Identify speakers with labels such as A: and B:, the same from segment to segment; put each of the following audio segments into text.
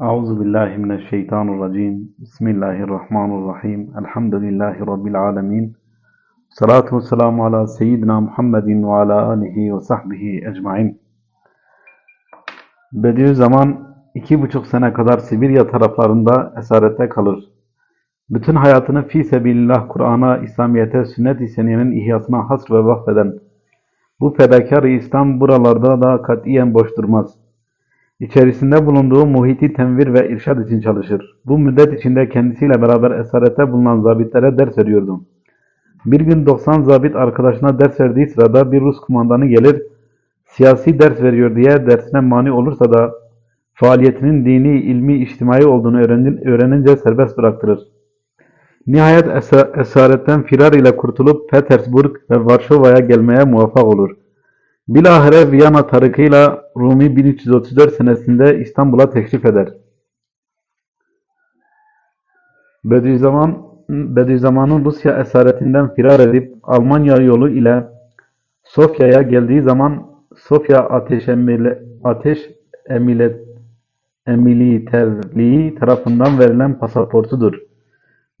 A: Euzu billahi mineşşeytanirracim. Bismillahirrahmanirrahim. Elhamdülillahi rabbil alamin. Salatu vesselamu ala seyyidina Muhammedin ve ala alihi ve sahbihi ecmaîn. Bediüzzaman iki buçuk sene kadar Sibirya taraflarında esarette kalır. Bütün hayatını fi sebilillah Kur'an'a, İslamiyete, sünnet-i seniyenin ihyasına hasr ve vakfeden bu fedakar-ı İslam buralarda da katiyen boş durmaz. İçerisinde bulunduğu muhiti tenvir ve irşad için çalışır. Bu müddet içinde kendisiyle beraber esarette bulunan zabitlere ders veriyordu. Bir gün 90 zabit arkadaşına ders verdiği sırada bir Rus kumandanı gelir, siyasi ders veriyor diye dersine mani olursa da faaliyetinin dini, ilmi, içtimai olduğunu öğrenince serbest bıraktırır. Nihayet esa esaretten firar ile kurtulup Petersburg ve Varşova'ya gelmeye muvaffak olur. Bilahare Viyana tarikıyla Rumi 1334 senesinde İstanbul'a teşrif eder. Bediüzzaman, Bediüzzaman'ın Rusya esaretinden firar edip Almanya yolu ile Sofya'ya geldiği zaman Sofya ateş, emile, ateş emilet, emiliterliği tarafından verilen pasaportudur.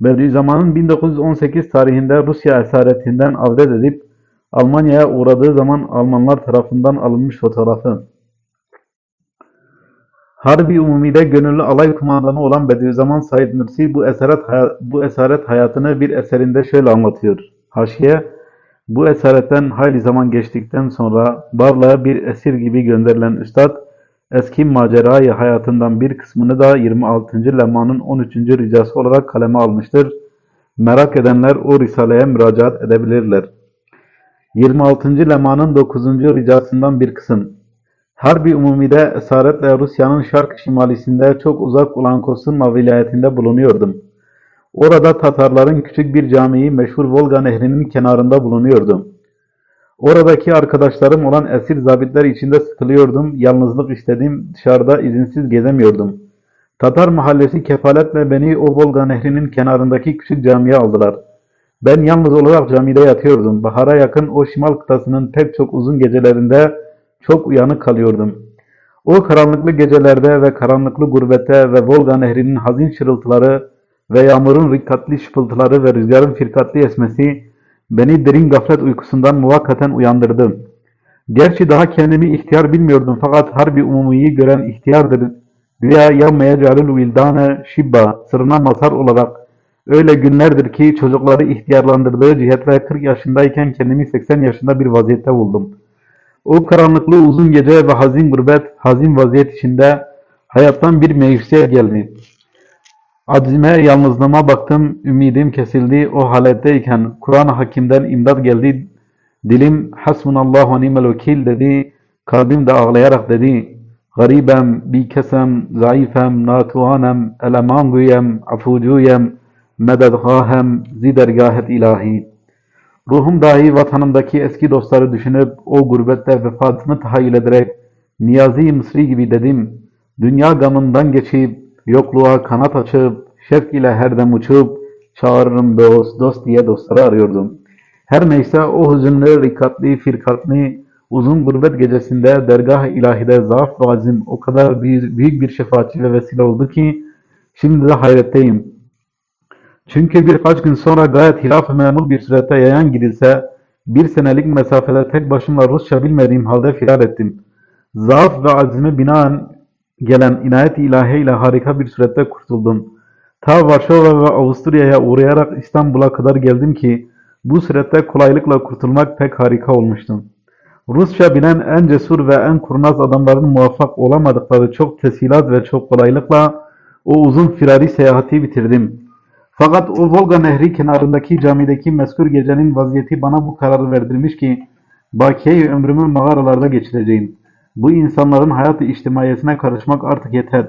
A: Bediüzzaman'ın 1918 tarihinde Rusya esaretinden avdet edip Almanya'ya uğradığı zaman Almanlar tarafından alınmış fotoğrafı. Harbi Umumi'de gönüllü alay kumandanı olan Bediüzzaman Said Nursi bu esaret, bu esaret hayatını bir eserinde şöyle anlatıyor. Haşiye, bu esaretten hayli zaman geçtikten sonra Barla'ya bir esir gibi gönderilen Üstad, eski macerayı hayatından bir kısmını da 26. Leman'ın 13. ricası olarak kaleme almıştır. Merak edenler o risaleye müracaat edebilirler. 26. Leman'ın 9. ricasından bir kısım. Harbi Umumi'de esaretle Rusya'nın şark şimalisinde çok uzak olan Kosunma vilayetinde bulunuyordum. Orada Tatarların küçük bir camii meşhur Volga nehrinin kenarında bulunuyordum. Oradaki arkadaşlarım olan esir zabitler içinde sıkılıyordum, yalnızlık istedim, dışarıda izinsiz gezemiyordum. Tatar mahallesi kefaletle beni o Volga nehrinin kenarındaki küçük camiye aldılar. Ben yalnız olarak camide yatıyordum. Bahara yakın o şimal kıtasının pek çok uzun gecelerinde çok uyanık kalıyordum. O karanlıklı gecelerde ve karanlıklı gurbette ve Volga nehrinin hazin şırıltıları ve yağmurun rikkatli şıpıltıları ve rüzgarın firkatli esmesi beni derin gaflet uykusundan muvakkaten uyandırdı. Gerçi daha kendimi ihtiyar bilmiyordum fakat harbi umumiyi gören ihtiyardır. Güya ya meyecalül vildane şibba sırrına mazhar olarak öyle günlerdir ki çocukları ihtiyarlandırdığı cihetle 40 yaşındayken kendimi 80 yaşında bir vaziyette buldum. O karanlıklı uzun gece ve hazin gurbet, hazin vaziyet içinde hayattan bir meyvse geldi. Aczime, yalnızlığıma baktım, ümidim kesildi. O haletteyken Kur'an-ı Hakim'den imdad geldi. Dilim hasbunallahu ve nimel vekil dedi. Kalbim de ağlayarak dedi. Garibem, bikesem, zayıfem, natuanem, elemanguyem, afucuyem, mededgahem, zidergahet ilahi. Ruhum dahi vatanımdaki eski dostları düşünüp o gurbette vefatını tahayyül ederek Niyazi Mısri gibi dedim. Dünya gamından geçip yokluğa kanat açıp şevk ile her dem uçup çağırırım dost dost diye dostları arıyordum. Her neyse o hüzünlü, rikatli, firkatli, uzun gurbet gecesinde dergah ilahide zaaf ve azim o kadar büyük bir şefaatçi ve vesile oldu ki şimdi de hayretteyim. Çünkü birkaç gün sonra gayet hilaf-ı memur bir surette yayan gidilse, bir senelik mesafede tek başıma Rusça bilmediğim halde firar ettim. Zaaf ve azime binaen gelen inayet-i ilahi ile harika bir surette kurtuldum. Ta Varşova ve Avusturya'ya uğrayarak İstanbul'a kadar geldim ki, bu surette kolaylıkla kurtulmak pek harika olmuştu. Rusça bilen en cesur ve en kurnaz adamların muvaffak olamadıkları çok tesilat ve çok kolaylıkla o uzun firari seyahati bitirdim. Fakat o Volga Nehri kenarındaki camideki meskur gecenin vaziyeti bana bu kararı verdirmiş ki bakiye ömrümü mağaralarda geçireceğim. Bu insanların hayat-ı içtimaiyesine karışmak artık yeter.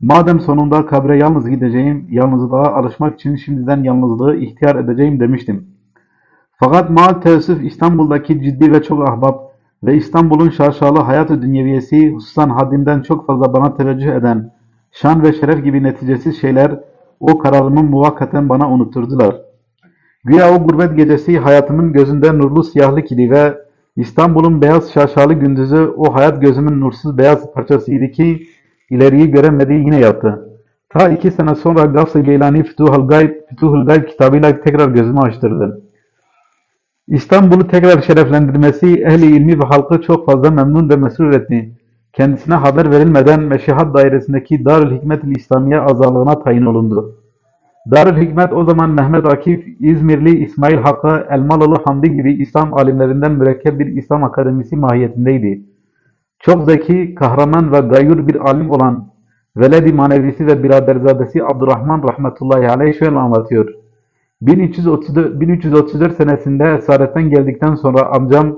A: Madem sonunda kabre yalnız gideceğim, yalnızlığa alışmak için şimdiden yalnızlığı ihtiyar edeceğim demiştim. Fakat maal teessüf İstanbul'daki ciddi ve çok ahbap ve İstanbul'un şaşalı hayat-ı dünyeviyesi hususan haddimden çok fazla bana teveccüh eden şan ve şeref gibi neticesiz şeyler o kararımı muvakkaten bana unutturdular. Güya o gurbet gecesi hayatımın gözünde nurlu siyahlık idi ve İstanbul'un beyaz şaşalı gündüzü o hayat gözümün nursuz beyaz parçasıydı ki ileriyi göremedi yine yaptı. Ta iki sene sonra Gavs-ı Geylani Fütuhul Gayb, Fütuhul Gayb kitabıyla tekrar gözümü açtırdı. İstanbul'u tekrar şereflendirmesi ehli ilmi ve halkı çok fazla memnun ve mesrur etti. Kendisine haber verilmeden Meşihat dairesindeki Darül Hikmet-i İslamiye azalığına tayin olundu. Darül Hikmet o zaman Mehmet Akif, İzmirli İsmail Hakkı, Elmalılı Hamdi gibi İslam alimlerinden mürekkep bir İslam akademisi mahiyetindeydi. Çok zeki, kahraman ve gayyur bir alim olan Veledi manevisi ve biraderzadesi Abdurrahman rahmetullahi aleyh şöyle anlatıyor. 1334, 1334 senesinde esaretten geldikten sonra amcam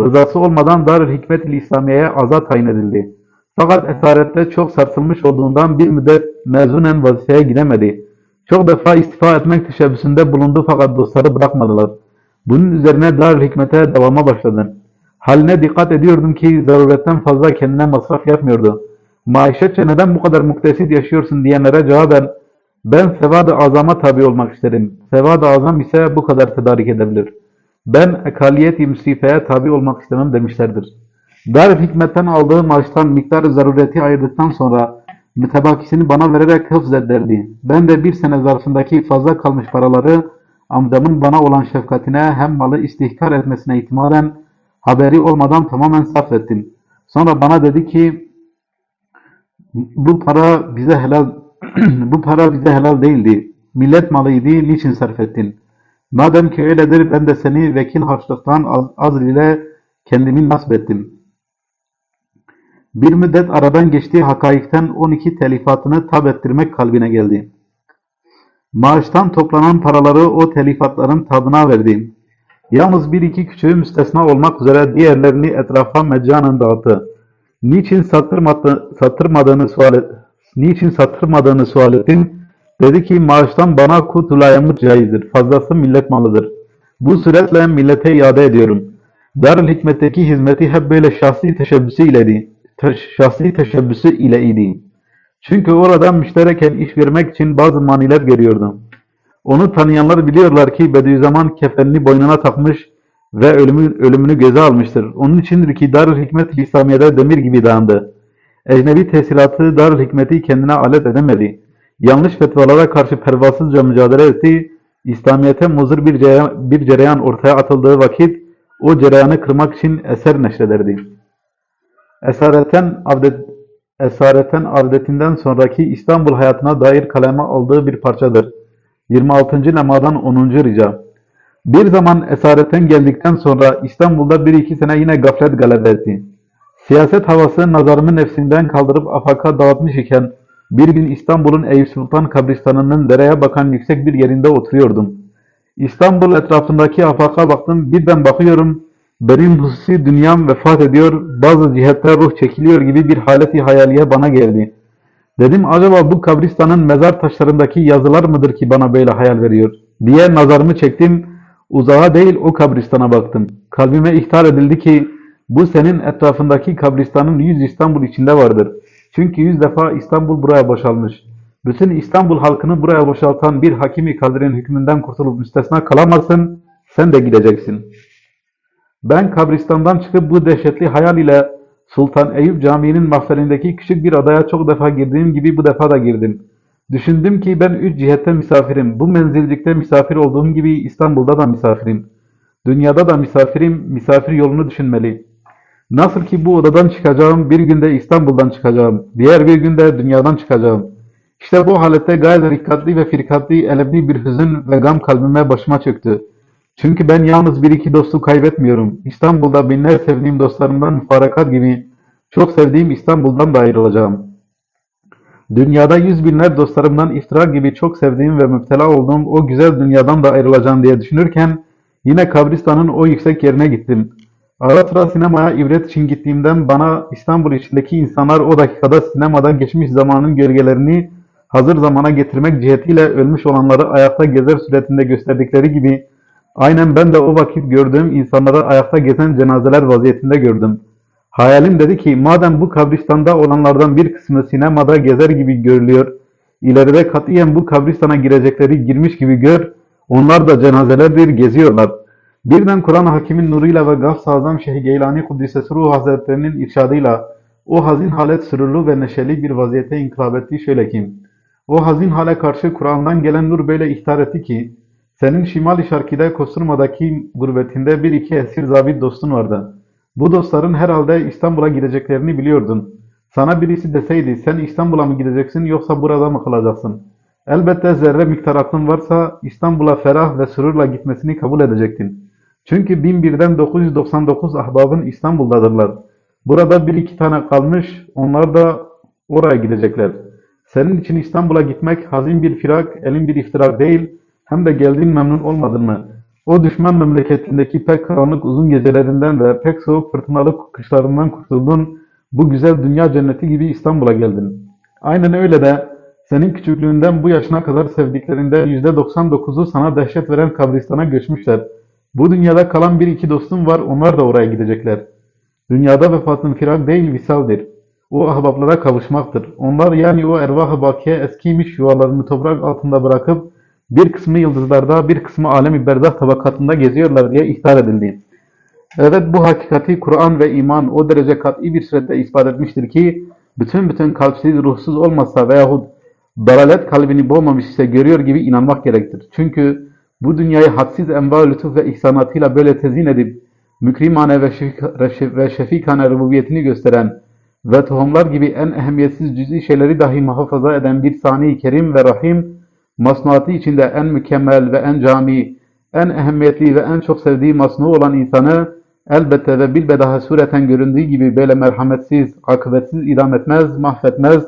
A: rızası olmadan Darül Hikmet-i İslamiye'ye azat tayin edildi. Fakat esarette çok sarsılmış olduğundan bir müddet mezunen vazifeye gidemedi. Çok defa istifa etmek teşebbüsünde bulundu fakat dostları bırakmadılar. Bunun üzerine Darül Hikmet'e devama başladı. Haline dikkat ediyordum ki zaruretten fazla kendine masraf yapmıyordu. Maişetçe neden bu kadar muktesit yaşıyorsun diyenlere cevaben ben sevad-ı azama tabi olmak isterim. Sevad-ı azam ise bu kadar tedarik edebilir. Ben ekaliyet-i tabi olmak istemem demişlerdir. Darül Hikmet'ten aldığı maaştan miktar zarureti ayırdıktan sonra mütebakisini bana vererek hıfz ederdi. Ben de bir sene zarfındaki fazla kalmış paraları amcamın bana olan şefkatine hem malı istihkar etmesine ihtimalen haberi olmadan tamamen sarf ettim. Sonra bana dedi ki bu para bize helal bu para bize helal değildi. Millet malıydı. Niçin sarf ettin? Madem ki öyledir ben de seni vekil harçlıktan az, az ile kendimi nasip ettim. Bir müddet aradan geçtiği hakaikten 12 telifatını tab ettirmek kalbine geldi. Maaştan toplanan paraları o telifatların tabına verdi. Yalnız bir iki küçüğü müstesna olmak üzere diğerlerini etrafa meccanen dağıttı. Niçin sattırmadı, sattırmadığını sual et, niçin sattırmadığını sual ettim. Dedi ki maaştan bana kutulayamut caizdir. Fazlası millet malıdır. Bu suretle millete iade ediyorum. Darül Hikmet'teki hizmeti hep böyle şahsi teşebbüsü ileydi. Te- şahsi teşebbüsü ile idi. Çünkü oradan müştereken iş vermek için bazı maniler görüyordum. Onu tanıyanlar biliyorlar ki Bediüzzaman kefenini boynuna takmış ve ölümü, ölümünü göze almıştır. Onun içindir ki Darül Hikmet İslamiye'de demir gibi dayandı. Ecnebi tesilatı Darül Hikmet'i kendine alet edemedi. Yanlış fetvalara karşı pervasızca mücadele etti. İslamiyet'e muzır bir cereyan, bir cereyan ortaya atıldığı vakit o cereyanı kırmak için eser neşrederdi. Esaretten avdet, esaretten avdetinden sonraki İstanbul hayatına dair kaleme aldığı bir parçadır. 26. lemadan 10. rica. Bir zaman esaretten geldikten sonra İstanbul'da bir iki sene yine gaflet galebe etti. Siyaset havası nazarımı nefsinden kaldırıp afaka dağıtmış iken bir gün İstanbul'un Eyüp Sultan kabristanının dereye bakan yüksek bir yerinde oturuyordum. İstanbul etrafındaki afaka baktım, birden bakıyorum, benim hususi dünyam vefat ediyor, bazı cihette ruh çekiliyor gibi bir haleti hayaliye bana geldi. Dedim acaba bu kabristanın mezar taşlarındaki yazılar mıdır ki bana böyle hayal veriyor? diye nazarımı çektim, uzağa değil o kabristana baktım. Kalbime ihtar edildi ki bu senin etrafındaki kabristanın yüz İstanbul içinde vardır. Çünkü yüz defa İstanbul buraya boşalmış. Bütün İstanbul halkını buraya boşaltan bir hakimi kadirin hükmünden kurtulup müstesna kalamazsın, sen de gideceksin. Ben kabristandan çıkıp bu dehşetli hayal ile Sultan Eyüp Camii'nin mahferindeki küçük bir adaya çok defa girdiğim gibi bu defa da girdim. Düşündüm ki ben üç cihette misafirim. Bu menzilcikte misafir olduğum gibi İstanbul'da da misafirim. Dünyada da misafirim, misafir yolunu düşünmeli. Nasıl ki bu odadan çıkacağım, bir günde İstanbul'dan çıkacağım, diğer bir günde dünyadan çıkacağım. İşte bu halette gayet rikkatli ve firkatli, elemli bir hüzün ve gam kalbime başıma çöktü. Çünkü ben yalnız bir iki dostu kaybetmiyorum. İstanbul'da binler sevdiğim dostlarımdan müfarakat gibi çok sevdiğim İstanbul'dan da ayrılacağım. Dünyada yüz binler dostlarımdan iftira gibi çok sevdiğim ve müptela olduğum o güzel dünyadan da ayrılacağım diye düşünürken yine kabristanın o yüksek yerine gittim. Ara sıra sinemaya ibret için gittiğimden bana İstanbul içindeki insanlar o dakikada sinemada geçmiş zamanın gölgelerini hazır zamana getirmek cihetiyle ölmüş olanları ayakta gezer suretinde gösterdikleri gibi aynen ben de o vakit gördüğüm insanları ayakta gezen cenazeler vaziyetinde gördüm. Hayalim dedi ki madem bu kabristanda olanlardan bir kısmı sinemada gezer gibi görülüyor, ileride katiyen bu kabristana girecekleri girmiş gibi gör, onlar da cenazelerdir, geziyorlar. Birden Kur'an Hakim'in nuruyla ve Gavs-ı Azam Şeyh Geylani Kuddisesi Ruh Hazretlerinin irşadıyla O hazin halet sürurlu ve neşeli bir vaziyete inkılap etti şöyle ki, o hazin hale karşı Kur'an'dan gelen nur böyle ihtar etti ki, senin Şimal-i Şarki'de Kosurma'daki gurbetinde bir iki esir zabit dostun vardı. Bu dostların herhalde İstanbul'a gideceklerini biliyordun. Sana birisi deseydi, sen İstanbul'a mı gideceksin yoksa burada mı kalacaksın? Elbette zerre miktar aklın varsa İstanbul'a ferah ve sürurla gitmesini kabul edecektin. Çünkü bin birden 999 ahbabın İstanbul'dadırlar. Burada bir iki tane kalmış, onlar da oraya gidecekler. Senin için İstanbul'a gitmek hazin bir firak, elin bir iftirak değil, hem de geldiğin memnun olmadın mı? O düşman memleketindeki pek karanlık uzun gecelerinden ve pek soğuk fırtınalı kışlarından kurtuldun, bu güzel dünya cenneti gibi İstanbul'a geldin. Aynen öyle de senin küçüklüğünden bu yaşına kadar sevdiklerinde yüzde 99'u sana dehşet veren kabristana göçmüşler. Bu dünyada kalan bir iki dostum var, onlar da oraya gidecekler. Dünyada vefatın firak değil visaldir. O ahbaplara kavuşmaktır. Onlar yani o ervah-ı bakiye eskiymiş yuvalarını toprak altında bırakıp bir kısmı yıldızlarda, bir kısmı alem-i berzah tabakatında geziyorlar diye ihtar edildi. Evet bu hakikati Kur'an ve iman o derece kat'i bir surette ispat etmiştir ki bütün bütün kalpsiz, ruhsuz olmasa veyahut dalalet kalbini boğmamış ise görüyor gibi inanmak gerektir. Çünkü bu dünyayı hadsiz enva lütuf ve ihsanatıyla böyle tezin edip mükrimane ve, şefik ve şefikane rububiyetini gösteren ve tohumlar gibi en ehemmiyetsiz cüz'i şeyleri dahi muhafaza eden bir sani kerim ve rahim masnuatı içinde en mükemmel ve en cami, en ehemmiyetli ve en çok sevdiği masnu olan insanı elbette ve bilbedaha sureten göründüğü gibi böyle merhametsiz, akıbetsiz idam etmez, mahvetmez,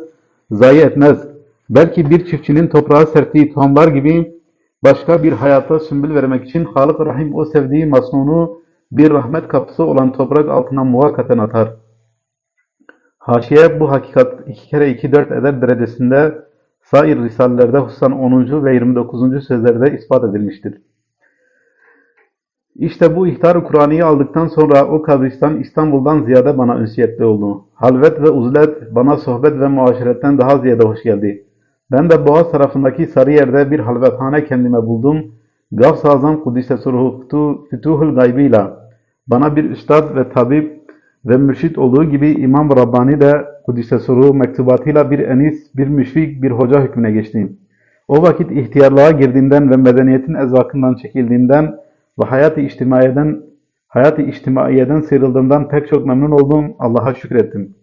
A: zayi etmez. Belki bir çiftçinin toprağa serptiği tohumlar gibi başka bir hayata sümbül vermek için Halık Rahim o sevdiği masnunu bir rahmet kapısı olan toprak altına muvakkaten atar. Haşiye bu hakikat iki kere iki dört eder derecesinde sair risalelerde hususan 10. ve 29. sözlerde ispat edilmiştir. İşte bu ihtar-ı Kur'an'ı aldıktan sonra o kabristan İstanbul'dan ziyade bana ünsiyetli oldu. Halvet ve uzlet bana sohbet ve muaşeretten daha ziyade hoş geldi. Ben de Boğaz tarafındaki Sarıyer'de bir halvethane kendime buldum. Gavs-ı Azam Kudüs'e suruhtu fütuhul gaybıyla bana bir üstad ve tabip ve mürşit olduğu gibi İmam Rabbani de Kudüs'e suruhu mektubatıyla bir enis, bir müşfik, bir hoca hükmüne geçti. O vakit ihtiyarlığa girdiğinden ve medeniyetin ezvakından çekildiğinden ve hayat-ı içtimaiyeden hayat-ı içtimaiyeden sıyrıldığımdan pek çok memnun oldum. Allah'a şükrettim.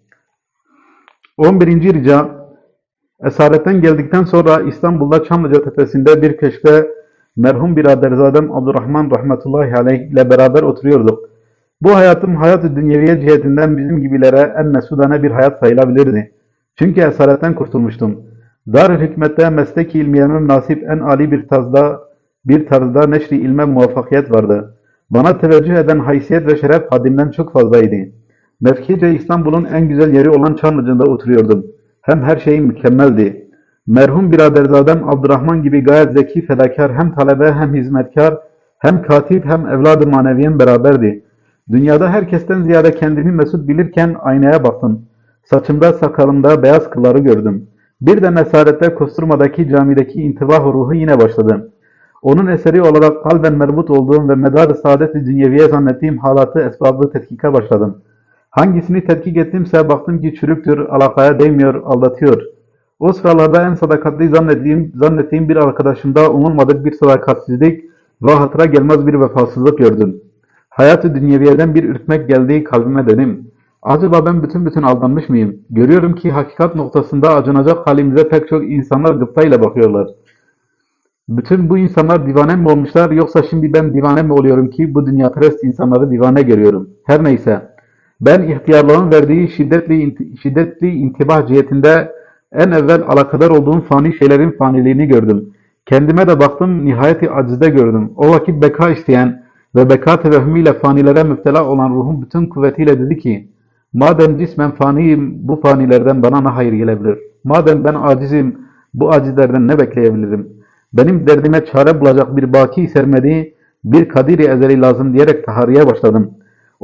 A: 11. rica Esaretten geldikten sonra İstanbul'da Çamlıca Tepesi'nde bir köşkte merhum biraderzadem Abdurrahman rahmetullahi aleyh ile beraber oturuyorduk. Bu hayatım hayat-ı dünyeviye cihetinden bizim gibilere en mesudane bir hayat sayılabilirdi. Çünkü esaretten kurtulmuştum. Dar-ı hikmette meslek ilmiyeme nasip en âli bir tarzda, bir tarzda neşri ilme muvaffakiyet vardı. Bana teveccüh eden haysiyet ve şeref hadimden çok fazlaydı. Mevkice İstanbul'un en güzel yeri olan Çamlıca'da oturuyordum. Hem her şey mükemmeldi. Merhum biraderzadem Abdurrahman gibi gayet zeki, fedakar, hem talebe hem hizmetkar, hem katip hem evladı maneviyen beraberdi. Dünyada herkesten ziyade kendimi mesut bilirken aynaya baktım. Saçımda, sakalımda beyaz kılları gördüm. Bir de mesarette Kosturma'daki camideki intibah ruhu yine başladı. Onun eseri olarak kalben merbut olduğum ve medar-ı saadet-i zannettiğim halatı esbabı tetkika başladım. Hangisini tetkik ettimse baktım ki çürüktür, alakaya değmiyor, aldatıyor. O sıralarda en sadakatli zannettiğim, zannettiğim bir arkadaşımda umulmadık bir sadakatsizlik ve hatıra gelmez bir vefasızlık gördüm. Hayat-ı dünyeviyeden bir ürkmek geldiği kalbime dedim. Acaba ben bütün bütün aldanmış mıyım? Görüyorum ki hakikat noktasında acınacak halimize pek çok insanlar gıptayla bakıyorlar. Bütün bu insanlar divane mi olmuşlar yoksa şimdi ben divane mi oluyorum ki bu dünya perest insanları divane görüyorum. Her neyse. Ben ihtiyarlığın verdiği şiddetli, şiddetli intibah cihetinde en evvel alakadar olduğum fani şeylerin faniliğini gördüm. Kendime de baktım nihayeti acizde gördüm. O vakit beka isteyen ve beka tevehhümüyle fanilere müptela olan ruhun bütün kuvvetiyle dedi ki Madem cismen faniyim bu fanilerden bana ne hayır gelebilir? Madem ben acizim bu acizlerden ne bekleyebilirim? Benim derdime çare bulacak bir baki sermedi, bir kadiri ezeli lazım diyerek tahariye başladım.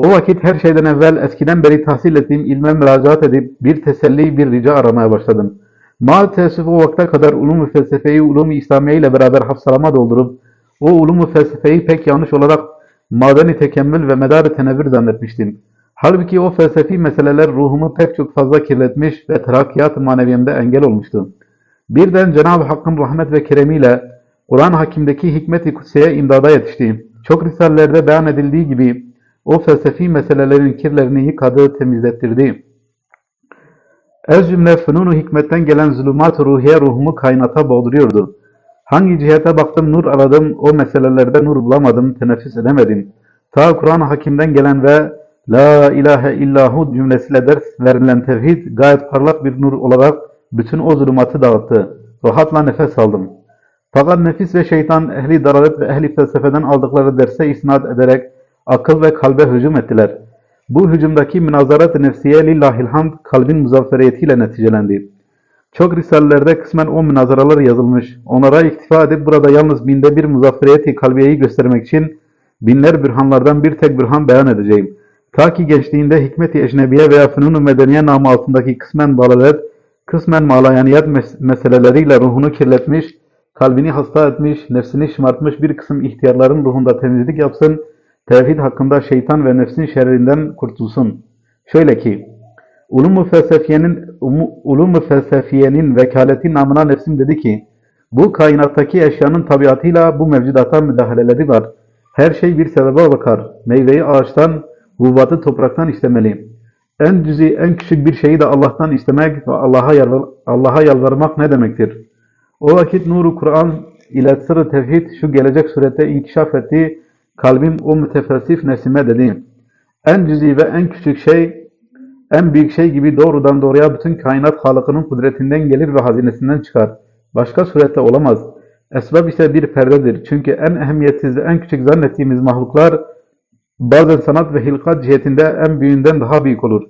A: O vakit her şeyden evvel eskiden beri tahsil ettiğim ilme müracaat edip bir teselli, bir rica aramaya başladım. Ma teessüf o vakte kadar ulum-u felsefeyi, ulum-u İslamiye ile beraber hafsalama doldurup o ulum-u felsefeyi pek yanlış olarak madeni tekemmül ve medarı tenevvür zannetmiştim. Halbuki o felsefi meseleler ruhumu pek çok fazla kirletmiş ve terakkiyat maneviyemde engel olmuştu. Birden Cenab-ı Hakk'ın rahmet ve keremiyle Kur'an Hakim'deki hikmet-i kutseye imdada yetişti. Çok risalelerde beyan edildiği gibi o felsefi meselelerin kirlerini yıkadı, temizlettirdi. Ez cümle fünun-u hikmetten gelen zulümat-ı ruhiye ruhumu kainata boğduruyordu. Hangi cihete baktım nur aradım, o meselelerde nur bulamadım, teneffüs edemedim. Ta Kur'an-ı Hakim'den gelen ve La ilahe illahu cümlesiyle ders verilen tevhid gayet parlak bir nur olarak bütün o zulümatı dağıttı. Rahatla nefes aldım. Fakat nefis ve şeytan ehli dalalet ve ehli felsefeden aldıkları derse isnat ederek akıl ve kalbe hücum ettiler. Bu hücumdaki münazarat-ı nefsiye lillahil hamd kalbin muzafferiyetiyle neticelendi. Çok risalelerde kısmen o münazaralar yazılmış. Onlara iktifa edip burada yalnız binde bir muzafferiyeti kalbiyeyi göstermek için binler bürhanlardan bir tek bürhan beyan edeceğim. Ta ki gençliğinde hikmet-i ecnebiye veya fünun-u medeniye namı altındaki kısmen dalalet, kısmen malayaniyat mes meseleleriyle ruhunu kirletmiş, kalbini hasta etmiş, nefsini şımartmış bir kısım ihtiyarların ruhunda temizlik yapsın, tevhid hakkında şeytan ve nefsin şerrinden kurtulsun. Şöyle ki, Ulum-u felsefiyenin, ulum felsefiyenin vekaleti namına nefsim dedi ki, bu kainattaki eşyanın tabiatıyla bu mevcudata müdahaleleri var. Her şey bir sebebe bakar. Meyveyi ağaçtan, hububatı topraktan istemeli. En cüzi, en küçük bir şeyi de Allah'tan istemek ve Allah'a yalvar, yalvarmak ne demektir? O vakit nuru Kur'an ile sırrı tevhid şu gelecek surette inkişaf etti. Kalbim o mütefelsif nefsime dedi. En cüzi ve en küçük şey, en büyük şey gibi doğrudan doğruya bütün kainat Halık'ının kudretinden gelir ve hazinesinden çıkar. Başka surette olamaz. Esbab ise bir perdedir. Çünkü en ehemmiyetsiz ve en küçük zannettiğimiz mahluklar bazen sanat ve hilkat cihetinde en büyüğünden daha büyük olur.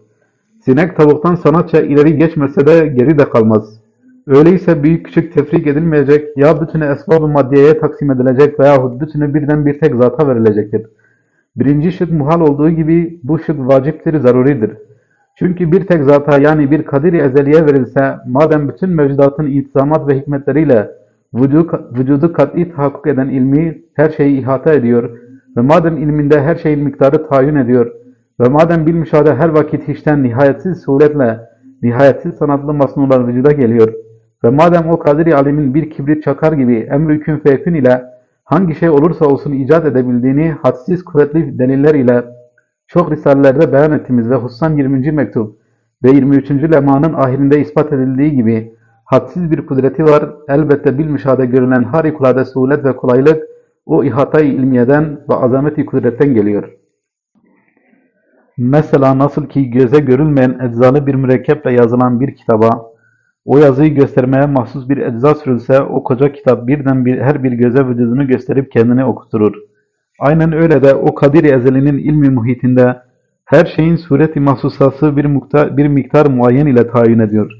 A: Sinek tavuktan sanatça ileri geçmese de geri de kalmaz. Öyleyse büyük küçük tefrik edilmeyecek ya bütünü esbab-ı maddiyeye taksim edilecek veyahut bütünü birden bir tek zata verilecektir. Birinci şık muhal olduğu gibi bu şık vaciptir, zaruridir. Çünkü bir tek zata yani bir kadir-i ezeliye verilse, madem bütün mevcudatın intizamat ve hikmetleriyle vücudu, vücudu kat'i tahakkuk eden ilmi her şeyi ihata ediyor ve madem ilminde her şeyin miktarı tayin ediyor ve madem bil müşahede her vakit hiçten nihayetsiz suretle nihayetsiz sanatlı masnular vücuda geliyor ve madem o kadir-i alimin bir kibrit çakar gibi emr-i kün feyekün ile hangi şey olursa olsun icat edebildiğini hadsiz kuvvetli deliller ile çok risalelerde beyan ettiğimiz ve hususan 20. mektup ve 23. lemanın ahirinde ispat edildiği gibi hadsiz bir kudreti var. Elbette bil müşahede görülen harikulade suhulet ve kolaylık o ihatayı ilmiyeden ve azameti kudretten geliyor. Mesela nasıl ki göze görülmeyen eczalı bir mürekkeple yazılan bir kitaba o yazıyı göstermeye mahsus bir ecza sürülse o koca kitap birden bir, her bir göze vücudunu gösterip kendini okuturur. Aynen öyle de o kadir ezelinin ilmi muhitinde her şeyin sureti mahsusası bir, miktar, bir miktar muayyen ile tayin ediyor.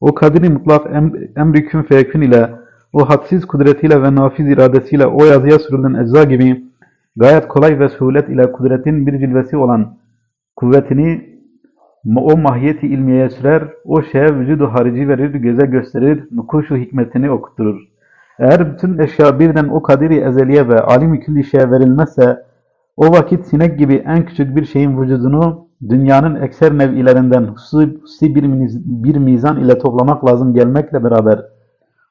A: O kadiri mutlak em, emri kün feyekün ile o hadsiz kudretiyle ve nafiz iradesiyle o yazıya sürülen ecza gibi gayet kolay ve suhulet ile kudretin bir cilvesi olan kuvvetini o mahiyeti ilmiyeye sürer, o şeye vücudu harici verir, göze gösterir, nukuşu hikmetini okutturur. Eğer bütün eşya birden o kadiri ezeliye ve alim-i külli şeye verilmezse, o vakit sinek gibi en küçük bir şeyin vücudunu dünyanın ekser nev'ilerinden hususi bir, bir mizan ile toplamak lazım gelmekle beraber,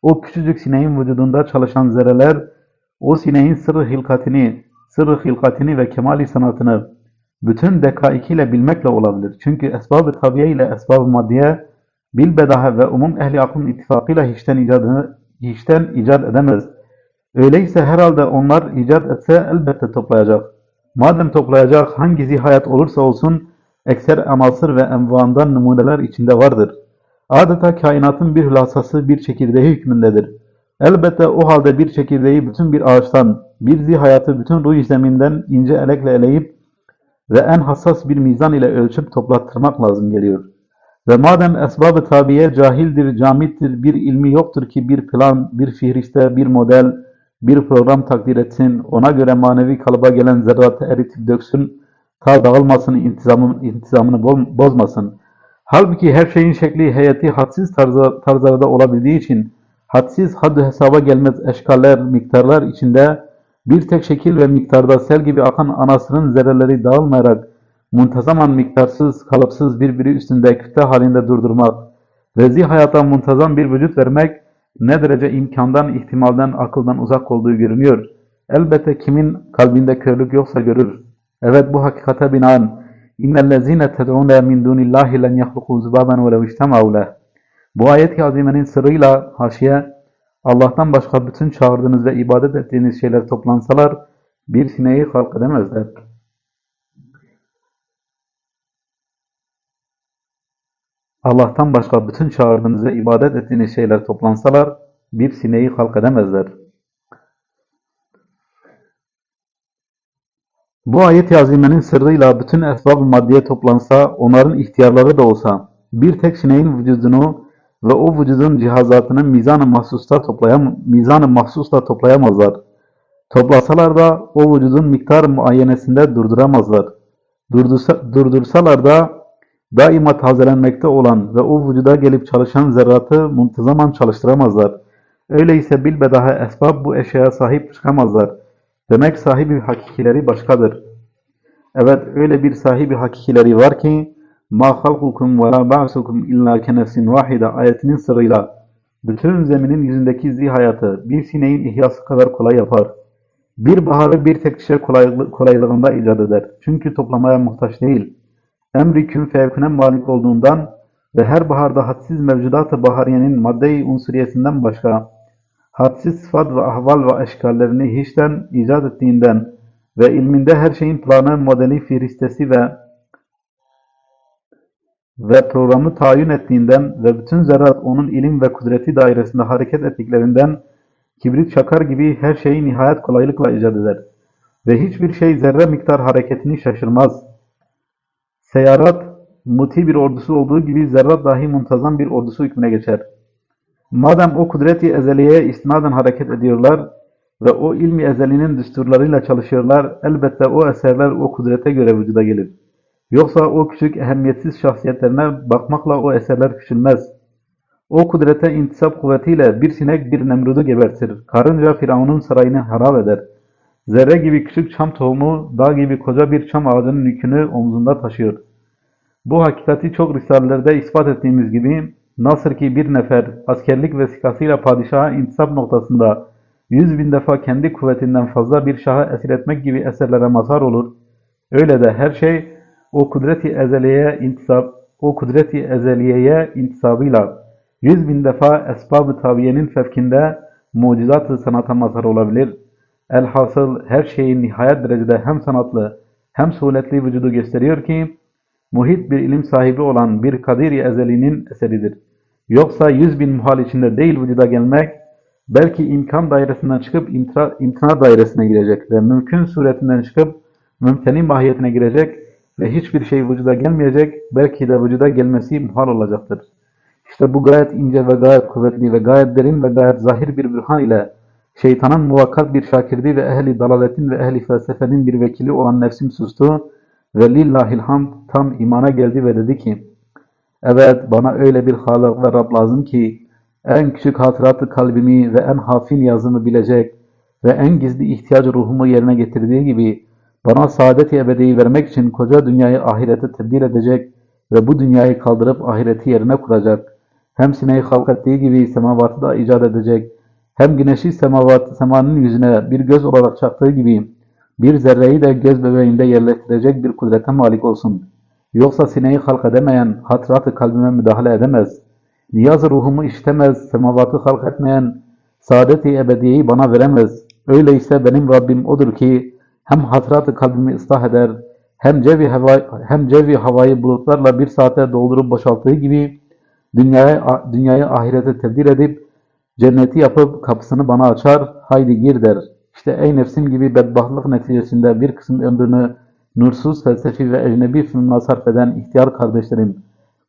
A: o küçücük sineğin vücudunda çalışan zerreler, o sineğin sırrı hilkatini, sırrı hilkatini ve kemali sanatını bütün dekaikiyle bilmekle olabilir. Çünkü esbab-ı tabiye ile esbab-ı maddiye bilbedahe ve umum ehli aklın ittifakıyla hiçten icadını hiçten icat edemez. Öyleyse herhalde onlar icat etse elbette toplayacak. Madem toplayacak hangi hayat olursa olsun ekser anasır ve envaandan numuneler içinde vardır. Adeta kainatın bir hülasası bir çekirdeği hükmündedir. Elbette o halde bir çekirdeği bütün bir ağaçtan, bir zihayatı bütün ruh zeminden ince elekle eleyip ve en hassas bir mizan ile ölçüp toplattırmak lazım geliyor. Ve madem esbab-ı tabiye cahildir, camittir, bir ilmi yoktur ki bir plan, bir fihriste, bir model, bir program takdir etsin, ona göre manevi kalıba gelen zerratı eritip döksün, ta dağılmasın, intizamını, intizamını bozmasın. Halbuki her şeyin şekli heyeti hadsiz tarzlarda olabildiği için, hadsiz haddi hesaba gelmez eşkaller, miktarlar içinde bir tek şekil ve miktarda sel gibi akan anasının zerreleri dağılmayarak muntazaman miktarsız, kalıpsız birbiri üstünde kütle halinde durdurmak ve zih hayata muntazam bir vücut vermek ne derece imkandan, ihtimalden, akıldan uzak olduğu görünüyor. Elbette kimin kalbinde körlük yoksa görür. Evet bu hakikate binaen İnnellezîne ted'ûne min dûnillâhi len yahlukû zubâben içtemâu leh. Bu ayet-i azimenin sırrıyla haşiye Allah'tan başka bütün çağırdığınız ibadet ettiğiniz şeyler toplansalar bir sineği halk edemezler. Allah'tan başka bütün çağırdığınız ibadet ettiğiniz şeyler toplansalar bir sineği halk edemezler. Bu ayet-i azimenin sırrıyla bütün esbab-ı maddiye toplansa, onların ihtiyarları da olsa, bir tek sineğin vücudunu ve o vücudun cihazatını mizan-ı mahsusta toplayam mizan-ı mahsusla toplayamazlar. Toplasalar da o vücudun miktar muayyenesinde durduramazlar. Durdursa, durdursalar da daima tazelenmekte olan ve o vücuda gelip çalışan zerratı muntazaman çalıştıramazlar. Öyleyse bilbedahe esbab bu eşyaya sahip çıkamazlar. Demek sahibi hakikileri başkadır. Evet öyle bir sahibi hakikileri var ki ma halkukum ve la ba'sukum illa kenefsin vahide ayetinin sırrıyla bütün zeminin yüzündeki zihayatı bir sineğin ihyası kadar kolay yapar. Bir baharı bir tek kişiye kolaylı, kolaylığında icat eder. Çünkü toplamaya muhtaç değil. Emri kün fevkine malik olduğundan ve her baharda hadsiz mevcudat-ı bahariyenin madde-i unsuriyesinden başka hadsiz sıfat ve ahval ve eşkallerini hiçten icat ettiğinden ve ilminde her şeyin planı, modeli, firistesi ve ve programı tayin ettiğinden ve bütün zerrat onun ilim ve kudreti dairesinde hareket ettiklerinden kibrit çakar gibi her şeyi nihayet kolaylıkla icat eder. Ve hiçbir şey zerre miktar hareketini şaşırmaz. Seyarat, muti bir ordusu olduğu gibi zerrat dahi muntazam bir ordusu hükmüne geçer. Madem o kudreti ezeliyeye istinaden hareket ediyorlar ve o ilmi ezelinin düsturlarıyla çalışıyorlar, elbette o eserler o kudrete göre vücuda gelir. Yoksa o küçük ehemmiyetsiz şahsiyetlerine bakmakla o eserler küçülmez. O kudrete intisap kuvvetiyle bir sinek bir nemrudu gebertir. Karınca Firavun'un sarayını harap eder. Zerre gibi küçük çam tohumu, dağ gibi koca bir çam ağacının yükünü omzunda taşıyor. Bu hakikati çok risalelerde ispat ettiğimiz gibi, nasıl ki bir nefer askerlik vesikasıyla padişaha intisap noktasında yüz bin defa kendi kuvvetinden fazla bir şaha esir etmek gibi eserlere mazhar olur, öyle de her şey o kudreti ezeliyeye intisap, o kudreti ezeliyeye intisabıyla yüz bin defa esbab-ı tabiyenin fevkinde mucizat-ı sanata mazhar olabilir. Elhasıl her şeyin nihayet derecede hem sanatlı hem suretli vücudu gösteriyor ki, muhit bir ilim sahibi olan bir kadir ezelinin eseridir. Yoksa yüz bin muhal içinde değil vücuda gelmek, belki imkan dairesinden çıkıp imtina, imtina dairesine girecek ve mümkün suretinden çıkıp mümteni mahiyetine girecek ve hiçbir şey vücuda gelmeyecek, belki de vücuda gelmesi muhal olacaktır. İşte bu gayet ince ve gayet kuvvetli ve gayet derin ve gayet zahir bir bürhan ile şeytanın muvakkat bir şakirdi ve ehli dalaletin ve ehli felsefenin bir vekili olan nefsim sustu ve lillahil hamd tam imana geldi ve dedi ki Evet bana öyle bir Halık ve Rab lazım ki en küçük hatıratı kalbimi ve en hafin yazımı bilecek ve en gizli ihtiyaç ruhumu yerine getirdiği gibi bana saadet-i ebediyi vermek için koca dünyayı ahirete tebdil edecek ve bu dünyayı kaldırıp ahireti yerine kuracak. Hem sineği halk ettiği gibi semavatı da icat edecek. Hem güneşi semavat, semanın yüzüne bir göz olarak çaktığı gibi bir zerreyi de göz bebeğinde yerleştirecek bir kudrete malik olsun. Yoksa sineği halk edemeyen hatıratı kalbime müdahale edemez. Niyaz ruhumu işitemez, semavatı halk etmeyen saadet-i ebediyeyi bana veremez. Öyleyse benim Rabbim odur ki hem hatıratı kalbimi ıslah eder, hem cevi, hava, hem cevi havayı bulutlarla bir saate doldurup boşalttığı gibi dünyayı, dünyayı ahirete tebdil edip cenneti yapıp kapısını bana açar, haydi gir der. İşte ey nefsim gibi bedbahtlık neticesinde bir kısım ömrünü nursuz, felsefi ve ecnebi fünunla sarf eden ihtiyar kardeşlerim,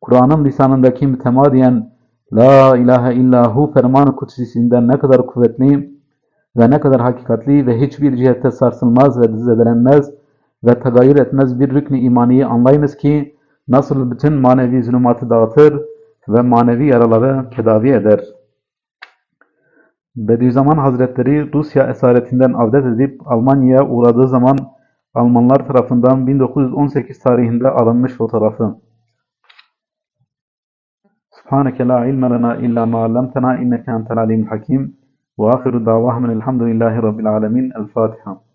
A: Kur'an'ın lisanındaki mütemadiyen La ilahe illahu ferman-ı kutsisinden ne kadar kuvvetli ve ne kadar hakikatli ve hiçbir cihette sarsılmaz ve zedelenmez ve tagayyür etmez bir rükn-i imaniyi anlayınız ki nasıl bütün manevi zulümatı dağıtır ve manevi yaraları tedavi eder. Bediüzzaman Hazretleri Rusya esaretinden avdet edip Almanya'ya uğradığı zaman Almanlar tarafından 1918 tarihinde alınmış fotoğrafı. Subhaneke la ilme lena illa ma allamtena inneke entel alimul hakim. وآخر دعواهم الحمد لله رب العالمين الفاتحة.